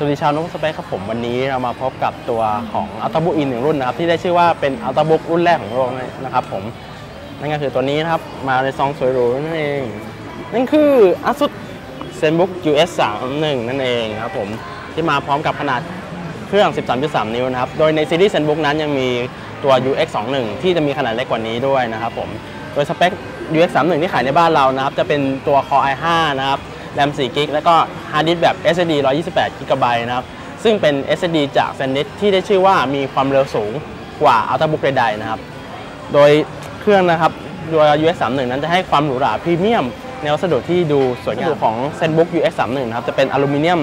สวัสดีชาวนกสเปคครับผมวันนี้เรามาพบกับตัวของอัลตบุกอีกหนึ่งรุ่นนะครับที่ได้ชื่อว่าเป็นอัลตบุกรุ่นแรกของโลกนะครับผมนั่นก็คือตัวนี้นะครับมาในซองสวยหรูนั่นเอง นั่นคือ ASUS ZenBook US 31นั่นเองครับผมที่มาพร้อมกับขนาดเครื่อง 13.3 นิ้วนะครับโดยในซีรีส์ ZenBook นั้นยังมีตัว UX 21ที่จะมีขนาดเล็กกว่านี้ด้วยนะครับผมโดยสเปค UX 31ที่ขายในบ้านเรานะครับจะเป็นตัว Core i5 นะครับ แรม4กิกแล้วก็ฮาร์ดดิสก์แบบ SSD 128 GB นะครับ ซึ่งเป็น SSD จาก SanDisk ที่ได้ชื่อว่ามีความเร็วสูงกว่า Ultrabook ใดๆนะครับ โดยเครื่องนะครับตัว US 31นั้นจะให้ความหรูหราพรีเมียมในวัสดุที่ดูสวยงามของ ZenBook US 31นะครับจะเป็นอลูมิเนียม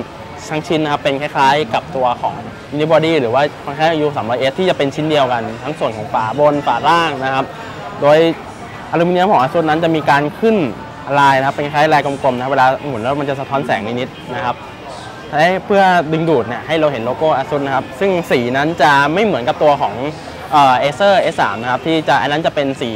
ทั้งชิ้นนะครับเป็นคล้ายๆ กับตัวของ Unibody หรือว่าคล้ายๆ U 300S ที่จะเป็นชิ้นเดียวกัน ทั้งส่วนของฝาบนฝาล่างนะครับ โดยอลูมิเนียมของ ASUS นั้นจะมีการขึ้น ลายนะครับเป็นคล้ายลายกลมๆนะครับเวลาหมุนแล้วมันจะสะท้อนแสงนิดๆนะครับเพื่อดึงดูดเนี่ยให้เราเห็นโลโก้ ASUS นะครับซึ่งสีนั้นจะไม่เหมือนกับตัวของเอเซอร์ S3 นะครับที่จะอันนั้นจะเป็นสี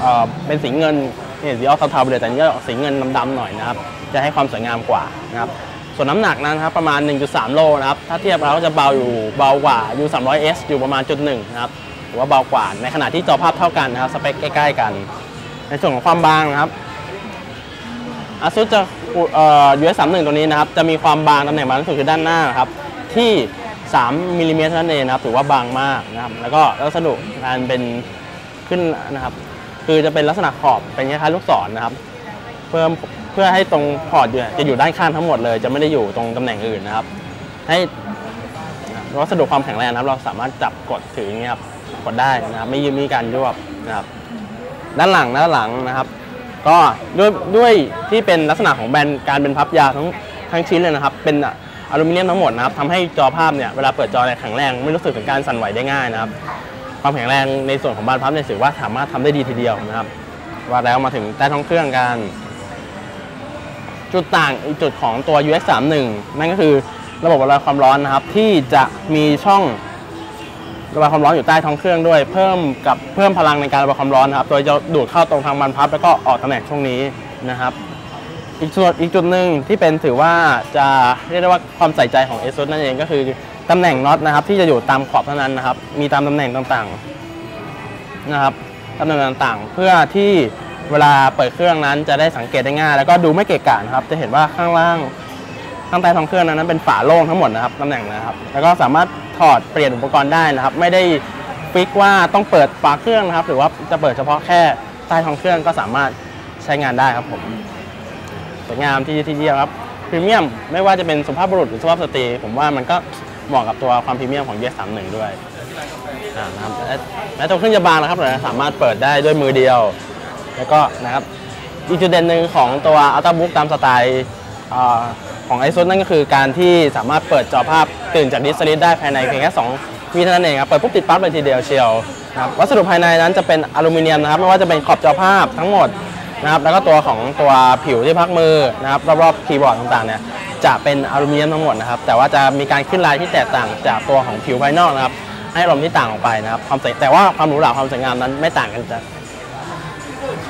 เออเป็นสีเงินเนี่สีออกเทาๆเลยแต่อันนี่สีเงินดำๆหน่อยนะครับจะให้ความสวยงามกว่านะครับส่วนน้ำหนักนั้นนะครับประมาณ 1.3 โลนะครับถ้าเทียบแล้วก็จะเบาอยู่เบากว่า U 300S อยู่ประมาณจุดหนึ่งนะครับหรือว่าเบากว่าในขณะที่จอภาพเท่ากันนะครับสเปคใกล้ๆกัน ในส่วนของความบางนะครับ ASUS จะเอ่อ US 31 ตัวนี้นะครับ จะมีความบางตำแหน่งบางที่สุดคือด้านหน้านครับ ที่ 3มิลลิเมตรเท่านั้นเองนะครับ ถือว่าบางมากนะครับ แล้วก็ลักษณะการเป็นขึ้นนะครับ คือจะเป็นลักษณะขอบเป็นคล้ายๆลูกศรนะครับ เพื่อเพื่อให้ตรงพอร์ตอยู่จะอยู่ด้านข้างทั้งหมดเลย จะไม่ได้อยู่ตรงตำแหน่งอื่นนะครับ ให้วัสดุความแข็งแรงนะครับ เราสามารถจับกดถืออย่างเงี้ยครับกดได้นะครับ ไม่ยืมีการยวบนะครับ ด้านหลังด้านหลังนะครับ ก็ด้วยด้วยที่เป็นลักษณะของแบนการเป็นพับยาทั้งทั้งชิ้นเลยนะครับ เป็นอลูมิเนียมทั้งหมดนะครับทำให้จอภาพเนี่ยเวลาเปิดจอเนี่ยแข็งแรงไม่รู้สึกถึงการสั่นไหวได้ง่ายนะครับ ความแข็งแรงในส่วนของบานพับเนี่ยถือว่าสามารถทำได้ดีทีเดียวนะครับ ว่าแล้วมาถึงใต้ท้องเครื่องกัน จุดต่างอีกจุดของตัว UX 3 1 นั่นก็คือระบบระบายความร้อนนะครับ ที่จะมีช่อง ระบายความร้อนอยู่ใต้ท้องเครื่องด้วย เพิ่มกับเพิ่มพลังในการระบายความร้อนนะครับ โดยจะดูดเข้าตรงทางบานพับ แล้วก็ออกตำแหน่งช่วงนี้นะครับ อีกส่วนอีกจุดหนึ่งที่เป็นถือว่าจะเรียกได้ว่าความใส่ใจของ ASUS นั่นเองก็คือตำแหน่งน็อตนะครับ ที่จะอยู่ตามขอบเท่านั้นนะครับ มีตามตำแหน่งต่างๆนะครับตำแหน่งต่างๆ เพื่อที่เวลาเปิดเครื่องนั้นจะได้สังเกตได้ง่าย แล้วก็ดูไม่เกะกะนะครับจะเห็นว่าข้างล่าง ข้างใต้ท้องเครื่องนั้นเป็นฝาโล่งทั้งหมดนะครับตำแหน่งนะครับ แล้วก็สามารถถอดเปลี่ยนอุปกรณ์ได้นะครับ ไม่ได้ฟิกว่าต้องเปิดฝาเครื่องนะครับ หรือว่าจะเปิดเฉพาะแค่ใต้ท้องเครื่องก็สามารถใช้งานได้ครับผมสวยงามที่ที่เดียวครับพรีเมียมไม่ว่าจะเป็นสุภาพบุรุษหรือสุภาพสตรี ผมว่ามันก็เหมาะกับตัวความพรีเมียมของ US 3 1ด้วยอ่านะครับและแม้ตัวเครื่องจะบางนะครับแต่สามารถเปิดได้ด้วยมือเดียว แล้วก็นะครับอีกจุดเด่นหนึ่งของตัว Ultrabook ตามสไตล์ อของ ASUS นั่นก็คือการที่สามารถเปิดจอภาพตื่นจากดิสลิทได้ภายในเพียงแค่2วิเท่านั้นเองครับเปิดปุ๊บติดปั๊บเลยทีเดียวเชียวนะครับวัสดุภายในนั้นจะเป็นอลูมิเนียมนะครับไม่ว่าจะเป็นขอบจอภาพทั้งหมดนะครับแล้วก็ตัวของตัวผิวที่พักมือนะครับรอบๆคีย์บอร์ดต่างๆเนี่ยจะเป็นอลูมิเนียมทั้งหมดนะครับแต่ว่าจะมีการขึ้นลายที่แตกต่างจากตัวของผิวภายนอกนะครับให้อารมที่ต่างออกไปนะครับความสวยแต่ว่าความหรูหราความสวยงามนั้นไม่ต่างกันจาก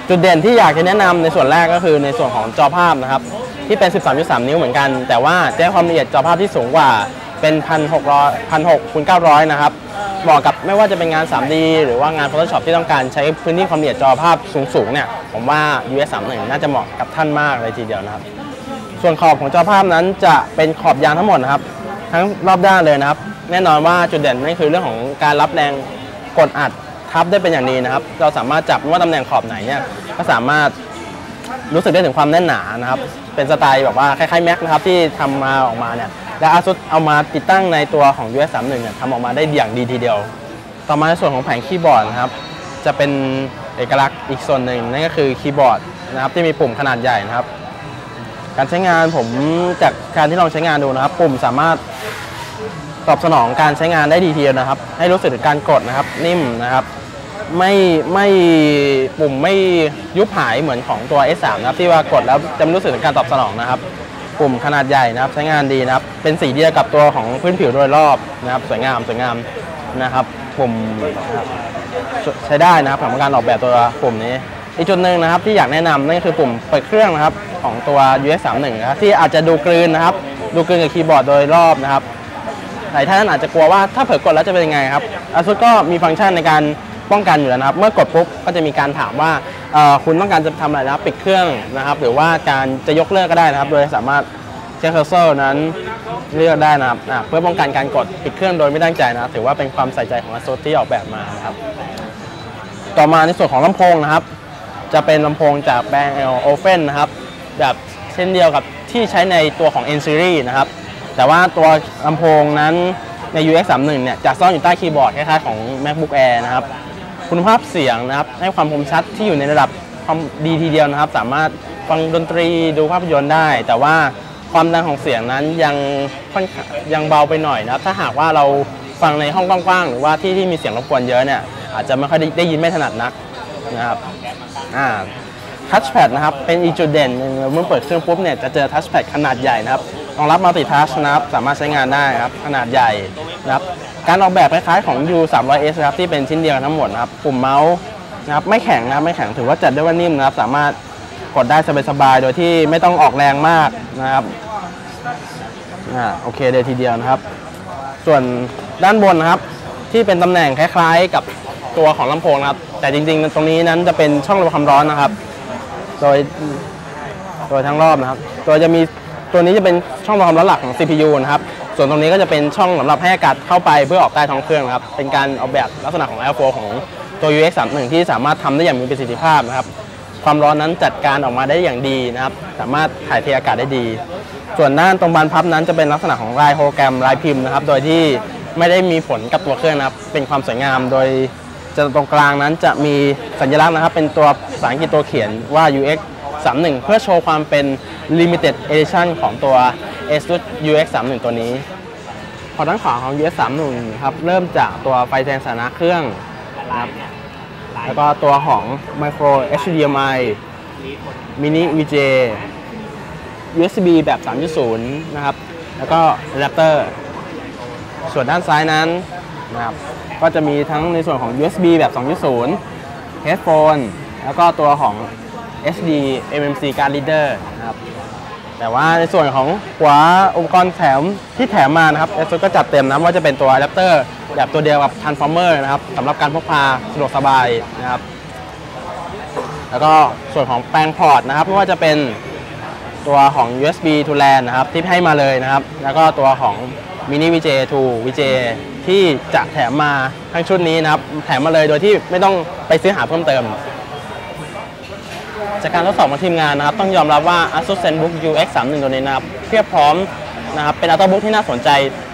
จุดเด่นที่อยากจะแนะนำในส่วนแรกก็คือในส่วนของจอภาพนะครับ ที่เป็น 13.3 นิ้วเหมือนกัน แต่ว่าจะให้ความละเอียดจอภาพที่สูงกว่าเป็น1,600 1,600คูณ900 นะครับเหมาะกับไม่ว่าจะเป็นงาน 3D หรือว่างาน Photoshop ที่ต้องการใช้พื้นที่ความละเอียดจอภาพสูงๆเนี่ยผมว่า US 31น่าจะเหมาะกับท่านมากเลยทีเดียวนะครับ ส่วนขอบของจอภาพนั้นจะเป็นขอบยางทั้งหมดนะครับ ทั้งรอบด้านเลยนะครับ แน่นอนว่าจุดเด่นนั่นคือเรื่องของการรับแรงกดอัดทับได้เป็นอย่างดีนะครับ เราสามารถจับไม่ว่าตำแหน่งขอบไหนเนี่ยก็สามารถ รู้สึกได้ถึงความแน่นหนานะครับ เป็นสไตล์แบบว่าคล้ายๆแม็กนะครับที่ทำมาออกมาเนี่ยและอาซุสเอามาติดตั้งในตัวของ US 31เนี่ยทำออกมาได้อย่างดีทีเดียว ต่อมาในส่วนของแผงคีย์บอร์ดนะครับ จะเป็นเอกลักษณ์อีกส่วนหนึ่งนั่นก็คือคีย์บอร์ดนะครับที่มีปุ่มขนาดใหญ่นะครับ การใช้งานผมจากการที่ลองใช้งานดูนะครับ ปุ่มสามารถตอบสนองการใช้งานได้ดีทีเดียวนะครับ ให้รู้สึกถึงการกดนะครับ นิ่มนะครับ ไม่ไม่ปุ่มไม่ยุบหายเหมือนของตัว S3 นะครับที่ว่ากดแล้วจะไม่รู้สึกถึงการตอบสนองนะครับ ปุ่มขนาดใหญ่นะครับใช้งานดีนะครับ เป็นสีเดียวกับตัวของพื้นผิวโดยรอบนะครับ สวยงามสวยงามนะครับ ปุ่มใช้ได้นะครับสำหรับการออกแบบตัวปุ่มนี้อีกจุดหนึ่งนะครับที่อยากแนะนำนั่นคือปุ่มเปิดเครื่องนะครับของตัว US 3 1 นะครับที่อาจจะดูกลืนนะครับ ดูเกินกับคีย์บอร์ดโดยรอบนะครับหลายท่านอาจจะกลัวว่าถ้าเผลอกดแล้วจะเป็นยังไงครับ ASUS ก็มีฟังก์ชันในการ ป้องกันอยู่แล้วนะครับ เมื่อกดปุ๊บก็จะมีการถามว่าคุณต้องการจะทำอะไรนะปิดเครื่องนะครับ หรือว่าการจะยกเลิกก็ได้นะครับ โดยสามารถใช้เคอร์เซอร์นั้นเลือกได้นะครับเพื่อป้องกันการกดปิดเครื่องโดยไม่ตั้งใจนะถือว่าเป็นความใส่ใจของ ASUS ที่ออกแบบมานะครับ ต่อมาในส่วนของลำโพงนะครับ จะเป็นลำโพงจากแบรนด์ o f e n นะครับแบบเช่นเดียวกับที่ใช้ในตัวของ N Series นะครับ แต่ว่าตัวลำโพงนั้นใน UX 3 1 เนี่ยจะซ่อนอยู่ใต้คีย์บอร์ดคล้ายๆของ MacBook Air นะครับ คุณภาพเสียงนะครับ ให้ความคมชัดที่อยู่ในระดับความดีทีเดียวนะครับ สามารถฟังดนตรีดูภาพยนตร์ได้ แต่ว่าความดังของเสียงนั้นยังค่อนยังเบาไปหน่อยนะครับ ถ้าหากว่าเราฟังในห้องกว้างๆหรือว่าที่ที่มีเสียงรบกวนเยอะเนี่ยอาจจะไม่ค่อยได้ไดยินไม่ถนัดนักนะครับอ่าทัชแพดนะครับเป็นอีกจุดเด่นหนึ่งเมื่อเปิดเครื่องปุ๊บเนี่ยจะเจอทัชแพดขนาดใหญ่นะครับรองรับมัลติทัชนะครับสามารถใช้งานได้ครับขนาดใหญ่นะครับ การออกแบบคล้ายๆของ U 3 0 0 S นะครับที่เป็นชิ้นเดียวกันทั้งหมดนะครับปุ่มเมาส์นะครับไม่แข็งนะครับไม่แข็งถือว่าจัดได้ว่านิ่มนะครับ สามารถกดได้สบายๆโดยที่ไม่ต้องออกแรงมากนะครับอ่าโอเคเลยทีเดียวนะครับ ส่วนด้านบนนะครับ ที่เป็นตำแหน่งคล้ายๆ กับตัวของลำโพงนะครับ แต่จริงๆ ตรงนี้นั้นจะเป็นช่องระบายความร้อนนะครับ โดยโดยทั้งรอบนะครับ โดยจะมี ตัวนี้จะเป็นช่องความร้อนหลักของ CPU นะครับ ส่วนตรงนี้ก็จะเป็นช่องสำหรับให้อากาศเข้าไปเพื่อออกใต้ท้องเครื่องครับ เป็นการออกแบบลักษณะของ Airflow ของตัว UX 3 1ที่สามารถทำได้อย่างมีประสิทธิภาพนะครับ ความร้อนนั้นจัดการออกมาได้อย่างดีนะครับ สามารถถ่ายเทอากาศได้ดี ส่วนด้านตรงบานพับนั้นจะเป็นลักษณะของลายโฮแกรมลายพิมพ์นะครับ โดยที่ไม่ได้มีผลกับตัวเครื่องนะครับ เป็นความสวยงามโดยจะตรงกลางนั้นจะมีสัญลักษณ์นะครับ เป็นตัวภาษาอังกฤษตัวเขียนว่า UX 31 เพื่อโชว์ความเป็น limited edition ของตัว ASUS UX 31ตัวนี้พอด้านขวาของ UX 31ครับเริ่มจากตัวไฟแสงสานะเครื่องครับแล้วก็ตัวของ micro HDMI mini VJ USB แบบ 3.0 นะครับ แล้วก็อะแดปเตอร์ ส่วนด้านซ้ายนั้นนะครับ ก็จะมีทั้งในส่วนของ USB แบบ 2.0 headphone แล้วก็ตัวของ SD MMC card reader นะครับ แต่ว่าในส่วนของหัวอุปกรณ์แถมที่แถมมานะครับ ASUS ก็จัดเต็มนะว่าจะเป็นตัวอะแดปเตอร์แบบตัวเดียวกับ transformer นะครับสำหรับการพกพาสะดวกสบายนะครับ แล้วก็ส่วนของแปลงพอร์ตนะครับไม่ว่าจะเป็นตัวของ USB to LAN นะครับที่ให้มาเลยนะครับ แล้วก็ตัวของ mini VJ to VJ ที่จะแถมมาทั้งชุดนี้นะครับ แถมมาเลยโดยที่ไม่ต้องไปซื้อหาเพิ่มเติม จากการทดสอบของทีมงานนะครับ ต้องยอมรับว่า ASUS ZenBook UX 3 1ตัวนี้นะครับเพียบพร้อมนะครับเป็นอัลตบุ๊กที่น่าสนใจ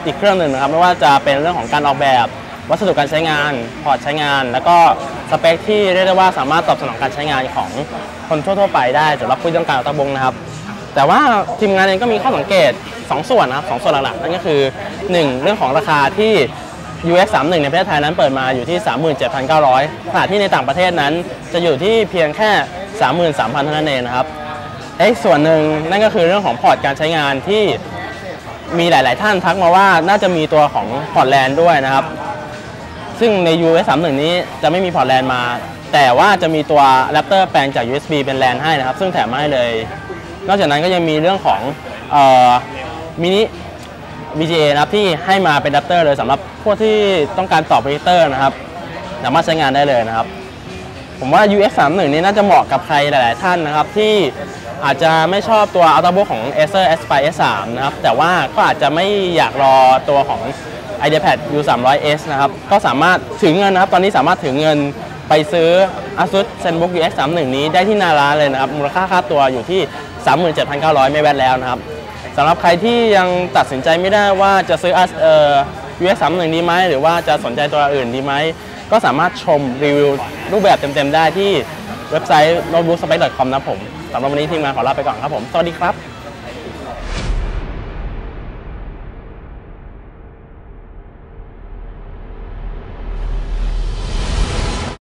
อีกเครื่องหนึ่งนะครับ ไม่ว่าจะเป็นเรื่องของการออกแบบ วัสดุการใช้งาน พอร์ตใช้งาน แล้วก็สเปคที่เรียกได้ว่าสามารถตอบสนองการใช้งานของคนทั่วๆไปได้สำหรับผู้ต้องการอัลตบุ๊กนะครับ แต่ว่าทีมงานเองก็มีข้อสังเกต 2 ส่วนนะครับสองส่วนหลักๆนั่นก็คือ 1 เรื่องของราคาที่ UX 3 1ในประเทศไทยนั้นเปิดมาอยู่ที่ 37,900ขณะที่ในต่างประเทศนั้นจะอยู่ที่เพียงแค่ 33,000เท่านั้นเองนะครับและอีกส่วนหนึ่งนั่นก็คือเรื่องของพอร์ตการใช้งานที่มีหลาย ๆ ท่านทักมาว่าน่าจะมีตัวของพอร์ตแลนด้วยนะครับ ซึ่งใน UX 3 1นี้จะไม่มีพอร์ตแลนมา แต่ว่าจะมีตัวแรปเตอร์แปลงจาก USB เป็นแลนให้นะครับ ซึ่งแถมมาให้เลย นอกจากนั้นก็ยังมีเรื่องของมินิ VGA นะครับที่ให้มาเป็นอะแดปเตอร์เลยสำหรับพวกที่ต้องการต่อโปรเจคเตอร์นะครับ สามารถใช้งานได้เลยนะครับ ผมว่า UX 3 1นี้น่าจะเหมาะกับใครหลาย ๆ ท่านนะครับ ที่อาจจะไม่ชอบตัว Ultrabook ของ Acer Aspire S3 นะครับ แต่ว่าก็อาจจะไม่อยากรอตัวของ IdeaPad U 3 0 0 S นะครับ ก็สามารถถือเงินนะครับ ตอนนี้สามารถถือเงินไปซื้อ Asus ZenBook UX 3 1นี้ได้ที่นาร้านเลยนะครับ มูลค่าค่าตัวอยู่ที่ 37,900 ไม่แวดแล้วนะครับสำหรับใครที่ยังตัดสินใจไม่ได้ว่าจะซื้อเอ่อ UX 3 1ดีไหมหรือว่าจะสนใจตัวอื่นดีไหม ก็สามารถชมรีวิวรูปแบบเต็มๆได้ที่เว็บไซต์ notebookspace.com นะผมสำหรับวันนี้ทีมงานขอลาไปก่อนครับผม สวัสดีครับ